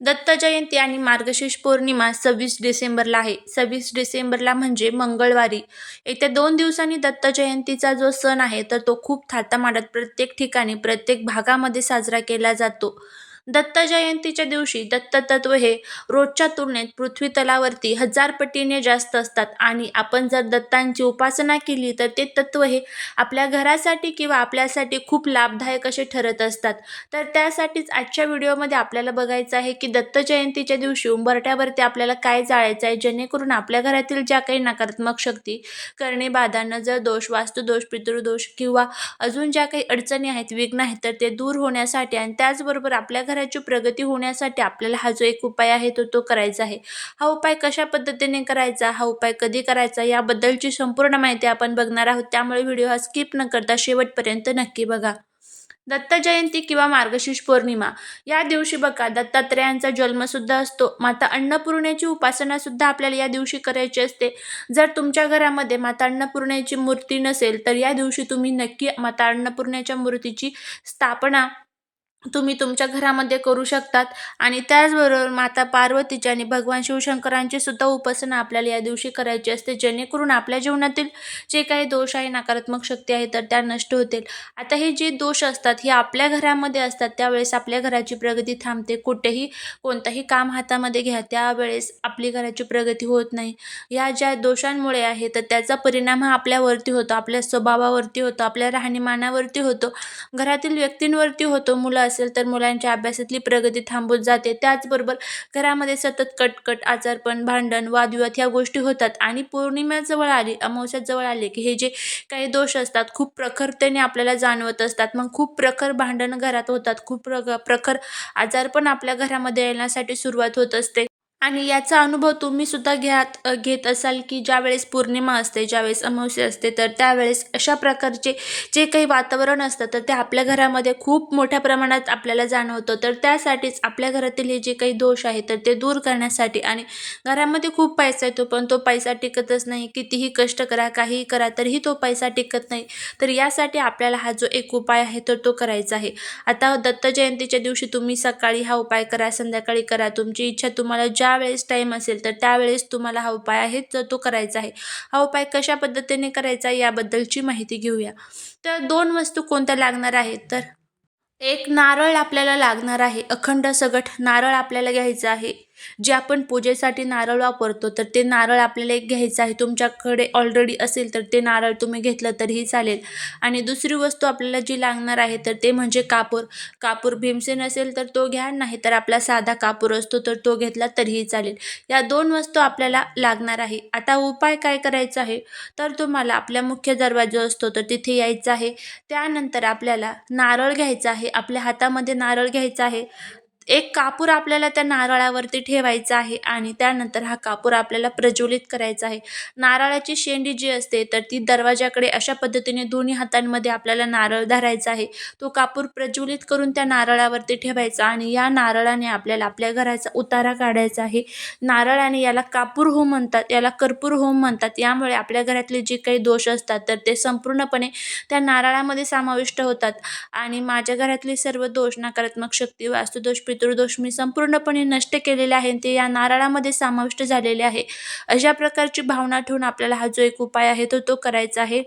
दत्त जयंती आणि मार्गशीर्ष पौर्णिमा सव्वीस डिसेंबरला आहे. सव्वीस डिसेंबरला म्हणजे मंगळवारी. येत्या दोन दिवसांनी दत्त जयंतीचा जो सण आहे तर तो खूप थाटामाटात प्रत्येक ठिकाणी प्रत्येक भागामध्ये साजरा केला जातो. दत्त जयंतीच्या दिवशी दत्ततत्व हे रोजच्या तुलनेत पृथ्वी तलावरती हजार पटीने जास्त असतात. आणि आपण जर दत्तांची उपासना केली तर ते तत्व हे आपल्या घरासाठी किंवा आपल्यासाठी खूप लाभदायक असे ठरत असतात. तर त्यासाठीच आजच्या व्हिडिओमध्ये आपल्याला बघायचं आहे की दत्त जयंतीच्या दिवशी उंबरट्यावरती आपल्याला काय जाळायचं आहे? जेणेकरून आपल्या घरातील ज्या काही नकारात्मक शक्ती करणे बाधा नजर दोष वास्तुदोष पितृदोष किंवा अजून ज्या काही अडचणी आहेत विघ्न आहेत तर ते दूर होण्यासाठी आणि त्याचबरोबर आपल्या घराची प्रगती होण्यासाठी आपल्याला हा जो एक उपाय आहे तो तो करायचा आहे. हा उपाय कशा पद्धतीने करायचा हा उपाय कधी करायचा याबद्दलची संपूर्ण माहिती आपण बघणार आहोत. त्यामुळे व्हिडिओ हा स्किप न करता शेवटपर्यंत नक्की बघा. दत्त जयंती किंवा मार्गशीर्ष पौर्णिमा या दिवशी बघा दत्तात्रयांचा जन्मसुद्धा असतो. माता अन्नपूर्णेची उपासनासुद्धा आपल्याला या दिवशी करायची असते. जर तुमच्या घरामध्ये माता अन्नपूर्णेची मूर्ती नसेल तर या दिवशी तुम्ही नक्की माता अन्नपूर्णेच्या मूर्तीची स्थापना तुम्ही तुमच्या घरामध्ये करू शकतात. आणि त्याचबरोबर माता पार्वतीची आणि भगवान शिवशंकरांची सुद्धा उपासना आपल्याला या दिवशी करायची असते. जेणेकरून आपल्या जीवनातील जे काही दोष आहे नकारात्मक शक्ती आहे तर त्या नष्ट होतील. आता हे जे दोष असतात हे आपल्या घरामध्ये असतात त्यावेळेस आपल्या घराची प्रगती थांबते. कुठेही कोणतंही काम हातामध्ये घ्या त्यावेळेस आपली घराची प्रगती होत नाही. या ज्या दोषांमुळे आहे तर त्याचा परिणाम हा आपल्यावरती होतो. आपल्या स्वभावावरती होतो आपल्या राहणीमानावरती होतो. घरातील व्यक्तींवरती होतो मुलं असेल तर मुलांच्या अभ्यासातली प्रगती थांबून जाते. त्याचबरोबर घरामध्ये सतत कटकट आजारपण भांडण वादविवाद ह्या गोष्टी होतात. आणि पौर्णिमेजवळ आली अमावस्याजवळ आले की हे जे काही दोष असतात खूप प्रखरतेने आपल्याला जाणवत असतात. मग खूप प्रखर भांडणं घरात होतात. खूप प्रग प्रखर आजारपण आपल्या घरामध्ये येण्यासाठी सुरुवात होत असते. आणि याचा अनुभव तुम्ही सुद्धा घ्यात घेत असाल की ज्यावेळेस पौर्णिमा असते ज्यावेळेस अमावस्या असते तर त्यावेळेस अशा प्रकारचे जे काही वातावरण असतं तर ते आपल्या घरामध्ये खूप मोठ्या प्रमाणात आपल्याला जाणवतं. तर त्यासाठीच आपल्या घरातील हे जे काही दोष आहे तर ते दूर करण्यासाठी आणि घरामध्ये खूप पैसा येतो पण तो पैसा टिकतच नाही. कितीही कष्ट करा काहीही करा तरीही तो पैसा टिकत नाही. तर यासाठी आपल्याला हा जो एक उपाय आहे तर तो करायचा आहे. आता दत्त जयंतीच्या दिवशी तुम्ही सकाळी हा उपाय करा संध्याकाळी करा. तुमची इच्छा तुम्हाला ज्या ज्यावेळेस टाईम असेल तर त्यावेळेस तुम्हाला हा उपाय आहे तर तो करायचा आहे. हा उपाय कशा पद्धतीने करायचा याबद्दलची माहिती घेऊया. तर दोन वस्तू कोणत्या लागणार आहेत तर? एक नारळ आपल्याला लागणार आहे अखंड सगट नारळ आपल्याला घ्यायचं आहे. जे आपण पूजेसाठी नारळ वापरतो तर ते नारळ आपल्याला एक घ्यायचं आहे. तुमच्याकडे ऑलरेडी असेल तर ते नारळ तुम्ही घेतलं तरीही चालेल. आणि दुसरी वस्तू आपल्याला जी लागणार आहे तर ते म्हणजे कापूर. कापूर भीमसेन असेल तर तो घ्या. नाही तर आपला साधा कापूर असतो तर तो घेतला तरीही चालेल. या दोन वस्तू आपल्याला लागणार आहे. आता उपाय काय करायचा आहे? तर तुम्हाला आपल्या मुख्य दरवाजा असतो तर तिथे यायचं आहे. त्यानंतर आपल्याला नारळ घ्यायचा आहे. आपल्या हातामध्ये नारळ घ्यायचा आहे. एक कापूर आपल्याला त्या नारळावरती ठेवायचा आहे आणि त्यानंतर हा कापूर आपल्याला प्रज्वलित करायचा आहे. नारळाची शेंडी जी असते तर ती दरवाजाकडे अशा पद्धतीने दोन्ही हातांमध्ये आपल्याला नारळ धरायचा आहे. तो कापूर प्रज्वलित करून त्या नारळावरती ठेवायचा आणि या नारळाने आपल्याला आपल्या घराचा उतारा काढायचा आहे. नारळाने याला कापूर होम म्हणतात याला कर्पूर होम म्हणतात. यामुळे आपल्या घरातले जे काही दोष असतात तर ते संपूर्णपणे त्या नारळामध्ये समाविष्ट होतात. आणि माझ्या घरातले सर्व दोष नकारात्मक शक्ती वास्तुदोष पितृदोषमी संपूर्णपणे नष्ट केलेले आहे ते या नारळामध्ये समाविष्ट झालेले आहे. अशा प्रकारची भावना ठेवून आपल्याला हा जो एक उपाय आहे तो तो करायचा आहे.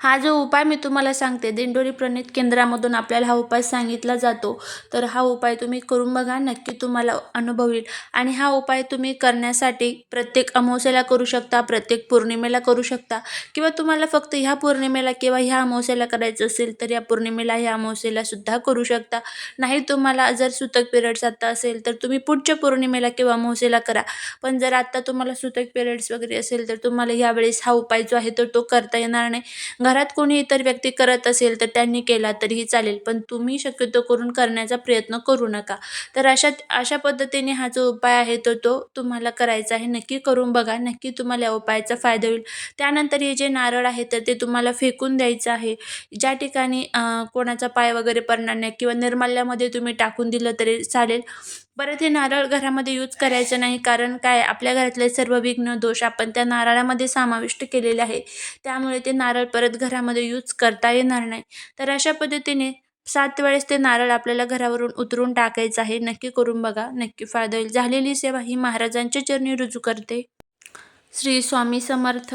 हा जो उपाय मी तुम्हाला सांगते दिंडोरी प्रणित केंद्रामधून आपल्याला हा उपाय सांगितला जातो. तर हा उपाय तुम्ही करून बघा नक्की तुम्हाला अनुभव येईल आणि हा उपाय तुम्ही करण्यासाठी प्रत्येक अमावस्याला करू शकता प्रत्येक पौर्णिमेला करू शकता. किंवा तुम्हाला फक्त ह्या पौर्णिमेला किंवा ह्या अमावस्याला करायचं असेल तर या पौर्णिमेला ह्या अमावस्याला सुद्धा करू शकता. नाही तुम्हाला जर सुतक पिरियड्स आता असेल तर तुम्ही पुढच्या पौर्णिमेला किंवा अमावस्याला करा. पण जर आत्ता तुम्हाला सुतक पिरियड्स वगैरे असेल तर तुम्हाला यावेळेस हा उपाय जो आहे तो तो करता येणार नाही. घरात कोणी इतर व्यक्ती करत असेल तर त्यांनी केला तरीही चालेल पण तुम्ही शक्यतो करून करण्याचा प्रयत्न करू नका. तर अशा अशा पद्धतीने हा जो उपाय आहे तो तो तुम्हाला करायचा आहे. नक्की करून बघा नक्की तुम्हाला या उपायाचा फायदा होईल. त्यानंतर हे जे नारळ आहे तर ते तुम्हाला फेकून द्यायचं आहे. ज्या ठिकाणी कोणाचा पाय वगैरे पडणार नाही किंवा निर्माल्यामध्ये तुम्ही टाकून दिलं तरी चालेल. परत हे नारळ घरामध्ये यूज करायचं नाही. कारण काय? आपल्या घरातले सर्व विघ्न दोष आपण त्या नारळामध्ये समाविष्ट केलेले आहे. त्यामुळे ते नारळ परत घरामध्ये यूज करता येणार नाही. तर अशा पद्धतीने सात वेळेस ते नारळ आपल्याला घरावरून उतरून टाकायचं आहे. नक्की करून बघा. नक्की फायदा होईल. झालेली सेवा ही महाराजांच्या चरणी रुजू करते. श्री स्वामी समर्थ.